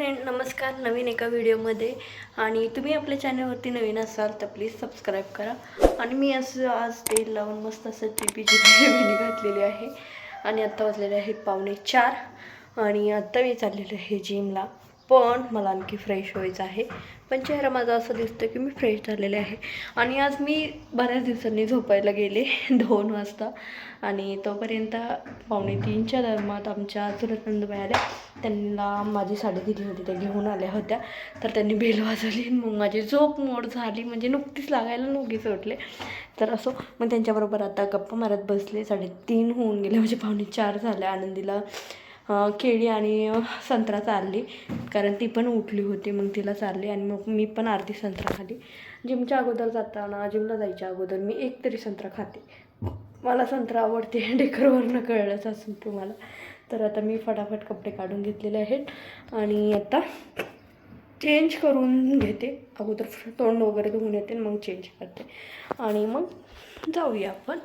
Friend नमस्कार नवीन एका व्हिडिओमध्ये. आणि तुम्ही आपल्या चॅनलवरती नवीन असाल तर प्लीज सबस्क्राईब करा. आणि मी असं आज तेल लावून मस्त असं टिपीची बिर्याणी घातलेली आहे. आणि आत्ता वाजलेले आहेत पावणे चार. आणि आत्ता मी चाललेलं आहे जिमला पण मला आणखी फ्रेश व्हायचं आहे. पण चेहरा माझा असं दिसतं की मी फ्रेश झालेले आहे. आणि आज मी बऱ्याच दिवसांनी झोपायला गेले दोन वाजता. आणि तोपर्यंत पावणे तीनच्या दरम्यान आमच्या चुलत आल्या. त्यांना माझी साडी दिली होती त्या घेऊन आल्या होत्या. तर त्यांनी बेल वाजवली मग माझी झोप मोड झाली. म्हणजे नुकतीच लागायला नोगी सोडले तर असो मग त्यांच्याबरोबर आता गप्पा मारत बसले. साडेतीन होऊन गेले. म्हणजे पावणे चार झाले. आनंदीला केळी आणि संत्रा चालली. कारण ती पण उठली होती मग तिला चालली आणि मग मी पण अर्धी संत्रा खाली. जिमच्या अगोदर जाताना जिमला जायच्या अगोदर मी एक तरी संत्रा खाते. मला संत्रा आवडते डेकरवरनं कळलंच असून तुम्हाला. तर आता मी फटाफट कपडे काढून घेतलेले आहेत आणि आता चेंज करून घेते. अगोदर तोंड वगैरे धुवून येते आणि मग चेंज करते. आणि मग जाऊया आपण.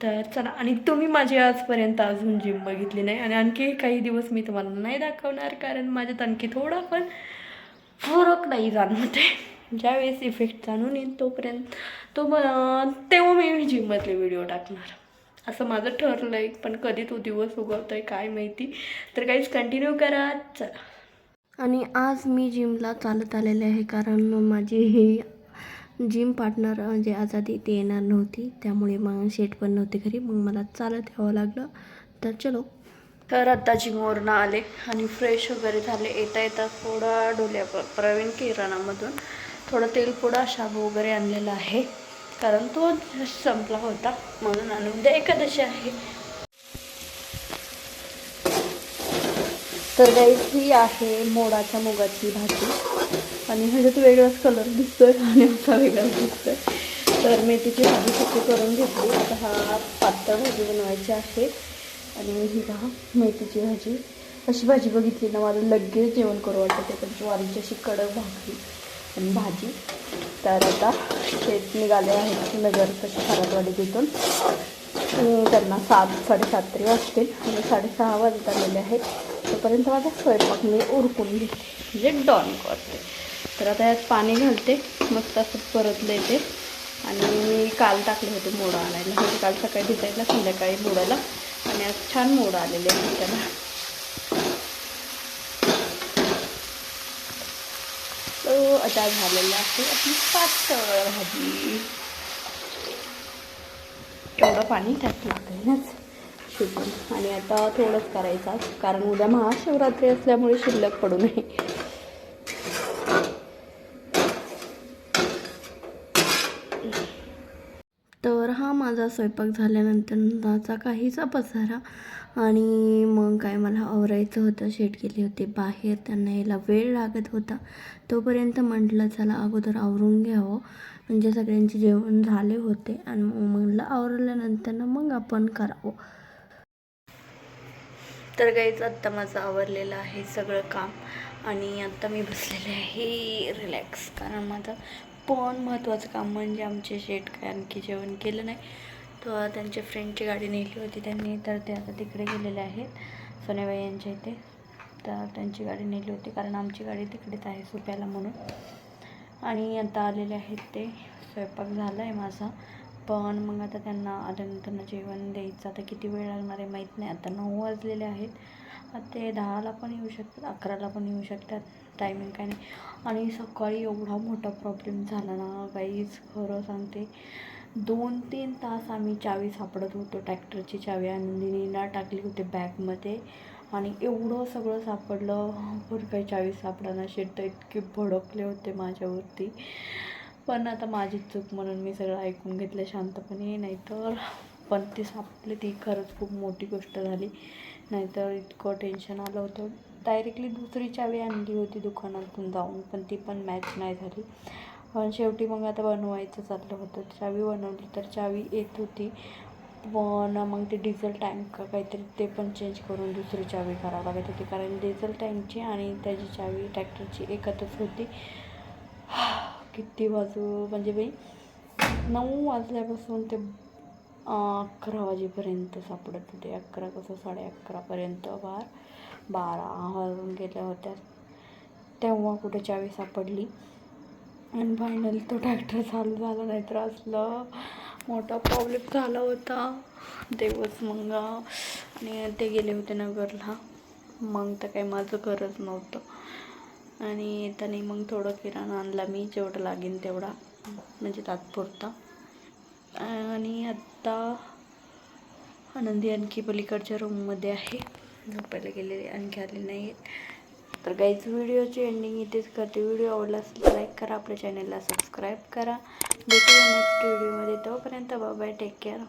तर चला आणि तुम्ही माझी आजपर्यंत अजून जिम बघितली नाही आणि आणखी काही दिवस मी तुम्हाला नाही दाखवणार कारण माझ्यात आणखी थोडा पण फरक नाही जाणवते ज्यावेळेस इफेक्ट जाणून येईल तोपर्यंत तो तेव्हा मी जिममधले व्हिडिओ टाकणार. असं माझं ठरलं आहे पण कधी तो दिवस उगवतो आहे काय माहिती. तर काहीच कंटिन्यू करा चला. आणि आज मी जिमला चालत आलेले आहे कारण माझी ही जिम पार्टनर म्हणजे आझादी ती येणार नव्हती. त्यामुळे मग शेट पण नव्हते घरी. मग मला चालत यावं लागलं. तर चलो. तर आता जिमवरनं आले आणि फ्रेश वगैरे झाले. येता येता थोडा डोल्या प्रवीण किराणामधून थोडं तेलपुडा शाबू वगैरे आणलेला आहे. कारण तो संपला होता. म्हणून आणून द्या. एकादशी आहे. तर ही आहे मोडाच्या मुगाची भाजी. आणि ह्याच्यात वेगळाच कलर दिसतोय आणि असा वेगळाच दिसतोय. तर मेथीची भाजी सुकी करून घेतली. आता हा पातळ भाजी बनवायची आहे. आणि ही पहा मेथीची भाजी. अशी भाजी बघितली ना मला लगेच जेवण करू वाटतं. पण ज्वारीची अशी कडक भाकरी आणि भाजी. तर आता शेत निघाले आहेत नगर तशी खरातवाडी तिथून त्यांना सात साडेसात तरी वाजतील. आणि साडेसहा वाजत आलेले आहेत. तोपर्यंत माझा स्वयंपाक मी उरकून घेते. म्हणजे डॉन करते. तर आता यात पाणी घालते. मस्त असं परतलं येते आणि मी काल टाकले होते मोडं आणायला. म्हणजे काल सकाळी भिजायला संध्याकाळी मोडायला. आणि आज छान मोडं आलेले आहेत त्याला. तो आता झालेलं आहे आपली पातळ भाजी. एवढं पाणी त्यात लागेलच शिजून. आणि आता थोडंच करायचं कारण उद्या महाशिवरात्री असल्यामुळे शिल्लक पडू नये तर हा माझा स्वयंपाक झाल्यानंतर काहीचा पसारा आणि मग काय मला आवरायचं होतं. शेट गेले होते बाहेर. त्यांना यायला वेळ लागत होता. तोपर्यंत म्हटलं चला अगोदर आवरून घ्यावं. म्हणजे सगळ्यांचे जेवण झाले होते आणि मग म्हटलं आवरल्यानंतर मग आपण करावं. तर गाईच आत्ता माझं आवरलेलं आहे सगळं काम आणि आत्ता मी बसलेले आहे. रिलॅक्स कारण माझं पण महत्त्वाचं काम म्हणजे आमचे शेट काय आणखी जेवण केलं नाही. तर त्यांच्या फ्रेंडची गाडी नेली होती त्यांनी तर ते आता तिकडे गेलेले आहेत सोन्याबाई यांच्या इथे. तर त्यांची गाडी नेली होती कारण आमची गाडी तिकडेच आहे सुप्याला म्हणून. आणि आता आलेले आहेत ते. स्वयंपाक झाला आहे माझा. पण मग आता त्यांना आल्यानंतर जेवण द्यायचं आता किती वेळ लागणार आहे माहीत नाही. आता नऊ वाजलेले आहेत. ते दहाला पण येऊ शकतात अकराला पण येऊ शकतात. टायमिंग काय नाही. आणि सकाळी एवढा मोठा प्रॉब्लेम झाला ना काहीच खरं सांगते. दोन तीन तास आम्ही चावी सापडत होतो. ट्रॅक्टरची चावी आनंदिनीला टाकली होती बॅगमध्ये आणि एवढं सगळं सापडलं. पण काही चावी सापडाना शेट तर इतके भडकले होते माझ्यावरती. पण आता माझी चूक म्हणून मी सगळं ऐकून घेतलं शांतपणे नाहीतर पण ती सापली ती खरंच खूप मोठी गोष्ट झाली. नाहीतर इतकं टेन्शन आलं होतं. डायरेक्टली दुसरी चावी आणली होती दुकानातून जाऊन पण ती पण मॅच नाही झाली. पण शेवटी मग आता बनवायचं चाललं होतं. चावी बनवली तर चावी येत होती. पण मग ते डिझेल टँक का काहीतरी ते पण चेंज करून दुसरी चावी करावं लागत होती. कारण डिझेल टँकची आणि त्याची चावी ट्रॅक्टरची एकत्रच होती. किती वाजू? म्हणजे बाई नऊ वाजल्यापासून ते अकरा वाजेपर्यंत सापडत होते. अकरा कसं? साडे अकरापर्यंत बार बारा वाजून गेल्या होत्या. तेव्हा कुठे चावी सापडली? आणि फायनल तो ट्रॅक्टर चालू झाला नाही तर असलं मोठा प्रॉब्लेम झाला होता. तेव्हाच मग आणि ते गेले होते नगरला. मग तर काही माझं गरज नव्हतं. आणि येताना मग थोडं किराणा आणला. मी जेवढं लागेल तेवढा म्हणजे तात्पुरता. आणि आत्ता आनंदी आणखी पलीकडच्या रूममध्ये आहे. झोपायला गेलेले आणखी आले नाही आहेत तर गाईज व्हिडिओची एंडिंग इथेच करते. व्हिडिओ आवडला असेल तर लाईक करा. आपल्या चॅनलला सबस्क्राईब करा. भेटूया नेक्स्ट व्हिडिओमध्ये तोपर्यंत बाय टेक केअर